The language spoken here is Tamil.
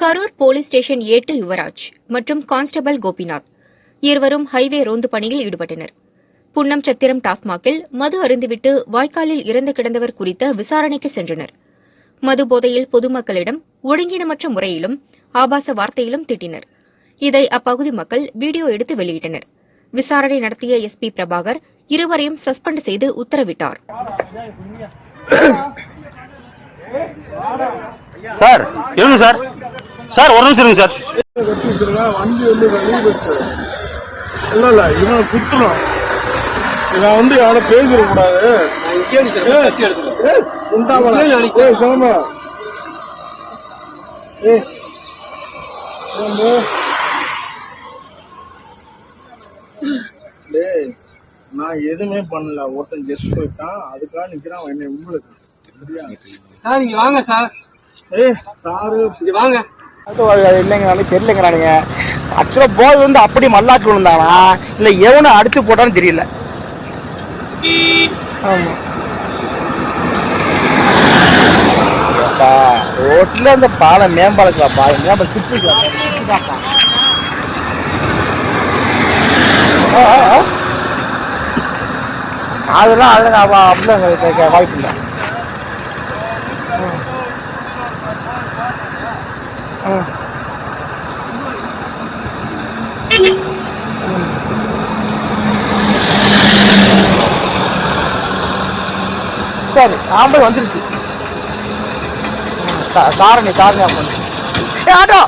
கரூர் போலீஸ் ஸ்டேஷன் ஏட்டு யுவராஜ் மற்றும் கான்ஸ்டபிள் கோபிநாத் இருவரும் ஹைவே ரோந்து பணியில் ஈடுபட்டனர். புன்னம் சத்திரம் டாஸ்மாகில் மது அருந்துவிட்டு வாய்க்காலில் இறந்து கிடந்தவர் குறித்த விசாரணைக்கு சென்றனர். மது போதையில் பொதுமக்களிடம் ஒழுங்கினமற்ற முறையிலும் ஆபாச வார்த்தையிலும் திட்டினர். இதை அப்பகுதி மக்கள் வீடியோ எடுத்து வெளியிட்டனர். விசாரணை நடத்திய எஸ்பி பிரபாகர் இருவரையும் சஸ்பெண்ட் செய்து உத்தரவிட்டார். சார் இருங்க சார். சார் ஒரு நிமிஷம் இருங்க சார். வண்டி வந்து இல்ல இல்ல இவன் குத்துறான் இவன் வந்து யாரும் பேசிட கூடாது சோமா. ஏய், சோமு. டேய், நான் எதுவுமே பண்ணல. ஒருத்தன் ஜெஸ்ட் போயிட்டான். அதுக்காக நிக்கிறான். அவன் என்னை உங்களுக்கு சரியா? சார் இங்க வாங்க சார். ஏய் சாரு. இங்க வாங்க. இல்லைங்கிறானு தெரியலங்கிறானுங்க. ஆக்சுவலா போது வந்து அப்படி மல்லாட்டு விழுந்தானா? இல்ல எவனை அடிச்சு போட்டான்னு தெரியல. ஆமாம் ரோட்ல அந்த பாலம் மேம்பாலத்துலப்பா மேம்பாலம் சுற்றிக்கலாம் அதெல்லாம் அதெல்லாம் அப்படிலாம் வாய்ப்பு இல்லை. சரி ஆம்பளை வந்துருச்சு. காரணி காரணி வந்துருச்சு. ஆட்டோ!